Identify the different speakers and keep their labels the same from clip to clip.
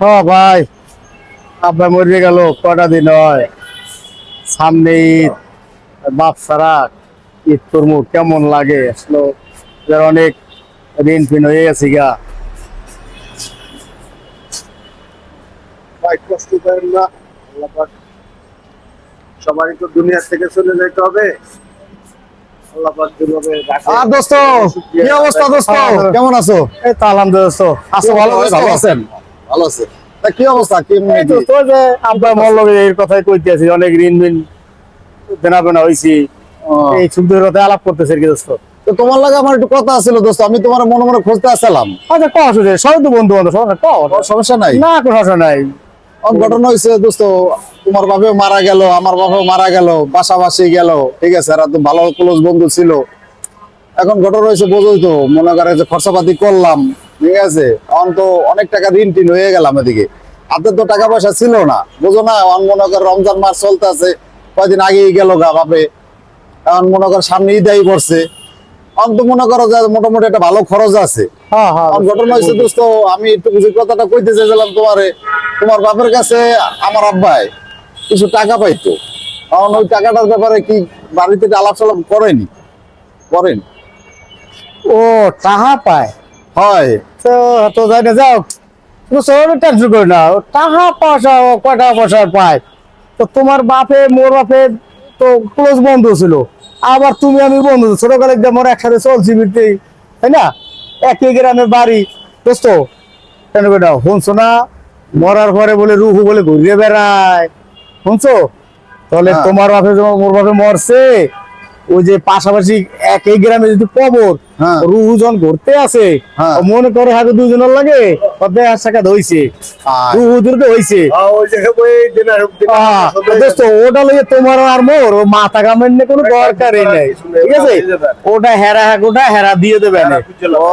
Speaker 1: হ ভাই। আব্বা মরে গেল কটা দিন হয়? সামনে ঈদ বাপ সারা ঈদ কেমন লাগে? আসলে অনেক ঋণ ফিন হয়ে গেছে গা।
Speaker 2: ভাই কষ্ট করেন না। সবারই তো দুনিয়া থেকে চলে যেতে হবে। আল্লাহ পাক যেভাবে রাখে।
Speaker 3: আর দোস্ত কি অবস্থা দোস্ত? কেমন আছো? আছো। ভালো আছেন? ভালো আছে। তা কি অবস্থা? কি
Speaker 1: যে আব্বা এই কথাই কইতে আছি অনেক ঋণ বিন দেনা বেনা এই সুন্দর কথা আলাপ করতেছে আর কি দোস্ত।
Speaker 3: তো তোমার লাগে আমার একটু কথা ছিল দোস্ত আমি তোমার মনে মনে খুঁজতে আসলাম
Speaker 1: আচ্ছা সবাই তো বন্ধু বান্ধব সবাই কও।
Speaker 3: সমস্যা নাই?
Speaker 1: না কোনো সমস্যা নাই।
Speaker 3: ঘটনা হয়েছে দোস্ত তোমার বাপেও মারা গেল আমার বাপেও মারা গেল পাশাপাশি গেল ঠিক আছে এরা তো ভালো ক্লোজ বন্ধু ছিল। এখন ঘটনা হয়েছে বোঝোই তো মনে করে যে খরচাপাতি করলাম। ঠিক আছে? এখন তো অনেক টাকা ঋণ টিন হয়ে গেলাম এদিকে হাতে তো টাকা পয়সা ছিল না। বুঝো না এখন মনে কর রমজান মাস চলতেছে কয়দিন আগেই গেল গা বাপে এখন মনে কর সামনে ঈদাই করছে এখন তো মনে করো যে মোটামুটি একটা ভালো খরচ আছে।
Speaker 1: হ্যাঁ হ্যাঁ
Speaker 3: আমার ঘটনা হয়েছে দোস্ত আমি একটু কিছু কথাটা কইতে চাইছিলাম তোমারে। তোমার বাপের কাছে আমার আব্বাই কিছু টাকা পাইতো। কারণ ওই টাকাটার ব্যাপারে কি বাড়িতে আলাপ সালাপ করেনি? করেন?
Speaker 1: ও টাহা পায়?
Speaker 3: হয়।
Speaker 1: তো তো যাই না যাও তুমি শহরে টেনশন করো না। টাকা পয়সা কয় টাকা পয়সা পায়। তো তোমার বাপে মোর বাপে তো ক্লোজ বন্ধু ছিল। আবার তুমি আমি বন্ধু। ছোটকালে মোর একসাথে চলছি বিরতে তাই না? একই গ্রামে বাড়ি। দোস্ত কেন দাও শুনছো না? মরার পরে বলে রুহু বলে ঘুরিয়ে বেড়ায়। শুনছো? তাহলে
Speaker 3: হ্যাঁ।
Speaker 1: তোমার বাপে মোর বাপে মরছে। ওই যে পাশাপাশি একই গ্রামে যদি কবর
Speaker 3: হ্যাঁ।
Speaker 1: রুহুজন ঘুরতে আছে
Speaker 3: হ্যাঁ।
Speaker 1: মনে করে হাতে দুজনের লাগে সাক্ষাৎ হইছে।
Speaker 3: আর
Speaker 1: হইছে।
Speaker 2: আহ, ওই যে ওই দিনের দিনের
Speaker 1: আহ,
Speaker 2: সবাই
Speaker 1: দোস্ত ওটা লইয়ে তোমার আর মোর মাথা কামের নিয়ে কোনো দরকারই নেই। ঠিক আছে? ওটা হেরা ওটা হেরা দিয়ে দেবে না।
Speaker 3: ও,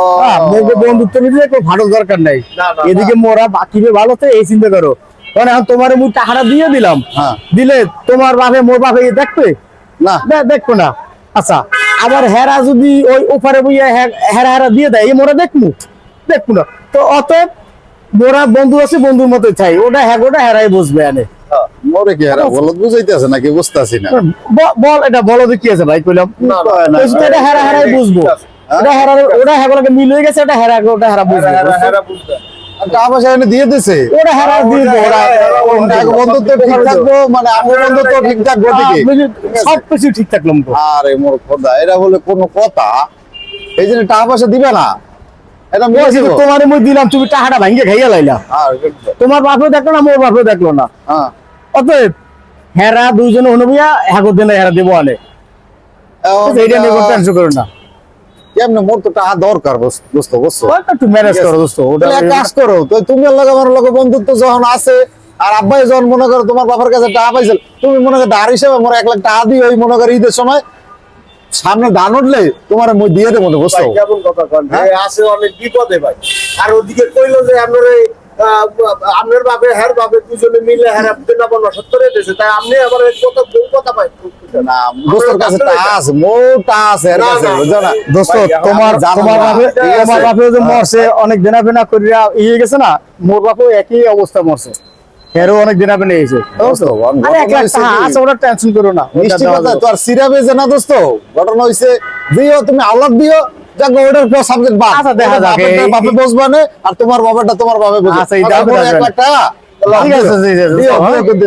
Speaker 1: মোকে বন্ধুত্ব নিতে কোনো ভালো দরকার নাই।
Speaker 2: না, না,
Speaker 1: এদিকে মোরা বাকিবে ভালো তো এই চিন্তা করো। কারণ এখন তোমার মুখ টাকাটা দিয়ে দিলাম।
Speaker 3: হ্যাঁ।
Speaker 1: দিলে তোমার বাপে মোর বাপে কি দেখবে?
Speaker 3: না
Speaker 1: দেখব না। আচ্ছা আবার হেরা যদি ওই ওপারে বইয়া হেরা হেরা দিয়ে দেয় এই মোরা দেখব দেখব না। তো অতএব মোরা বন্ধু আছে বন্ধুর মতোই চাই। ওটা হ্যাঁ ওটা হেরাই বসবে আনে।
Speaker 3: মরে কি আর বলত বুঝাইতেছে নাকি? বুঝতেছি না।
Speaker 1: বল এটা বলো তো কি আছে ভাই কইলাম। এটা হেরা হেরাই বুঝব। ওটা হেরা ওটা হেরাকে মিল হয়ে গেছে ওটা হেরা ওটা হেরা বুঝব।
Speaker 3: টাকা পয়সা এনে দিয়ে দিছে।
Speaker 1: ওটা হেরা দিয়ে দেবো, ওরা
Speaker 3: বন্ধুত্ব ঠিক থাকব মানে আমার বন্ধুত্ব ঠিক থাকব ঠিকই
Speaker 1: সব কিছু ঠিক থাকলাম তো
Speaker 3: আরে মোর খোদা এটা বলে কোনো কথা। এই জন্য টাকা পয়সা দিবে না। এটা
Speaker 1: তোমার মুই দিলাম তুমি টাকাটা খাইয়া লাইলা। তোমার বাপেও দেখল না মোর বাপেও দেখল না।
Speaker 3: হ্যাঁ।
Speaker 1: অতএব হেরা দুইজনে হনুবিয়া হেগো দিনে হেরা দেবো আনে। এইটা নিয়ে কোনো টেনশন করো না।
Speaker 3: কেমনে মোর তো টাকা দরকার দোস্ত বুঝছ
Speaker 1: একটু ম্যানেজ করো দোস্ত ওটা
Speaker 3: এক কাজ করো তো তুমি লগে আমার লগে বন্ধুত্ব যখন আছে আর আব্বাই যখন মনে করো তোমার বাবার কাছে টাকা পাইছিল তুমি মনে করো ধার হিসেবে মোর এক লাখ টাকা দিই ওই মনে করো ঈদের সময় সামনে ধান উঠলে তোমার মই দিয়ে দেবো বুঝছ
Speaker 2: কেমন কথা কন?
Speaker 3: হ্যাঁ?
Speaker 2: আছে অনেক বিপদে ভাই আর ওদিকে কইলো যে আহ, আপনার বাপে হ্যার বাপে দুজনে মিলে হ্যার দিয়েছে। তাই আপনি আবার কথা কোন কথা পাই।
Speaker 3: না দোস্তের কাছে টাকা আছে মোর আছে
Speaker 2: না,
Speaker 3: কাছে
Speaker 2: না,
Speaker 3: বুঝছ না?
Speaker 1: দোস্ত তোমার তোমার বাপে তোমার বাপে যে। মরছে অনেক দিনা ফেনা করিয়া ইয়ে গেছে না মোর বাপেও একই অবস্থা মরছে। হেরও অনেক দিনা
Speaker 3: কি?
Speaker 1: ওটা টেনশন করো না
Speaker 3: মিষ্টি
Speaker 1: দেওয়া
Speaker 3: কথা তো আর সিরাপে যে না দোস্ত ঘটনা হইছে দিও তুমি আল্লাহ দিও যাক ওটার পর সাবজেক্ট বাদ।
Speaker 1: আচ্ছা, দেখা যাক,
Speaker 3: বাপে বসবে না আর তোমার বাবাটা তোমার বাপে বসবে
Speaker 1: আচ্ছা,
Speaker 3: এক লাখ টাকা
Speaker 1: হ্যাঁ।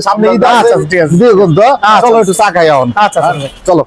Speaker 3: সামনে। চলো একটু চা খাই
Speaker 1: আচ্ছা, আচ্ছা।
Speaker 3: চলো।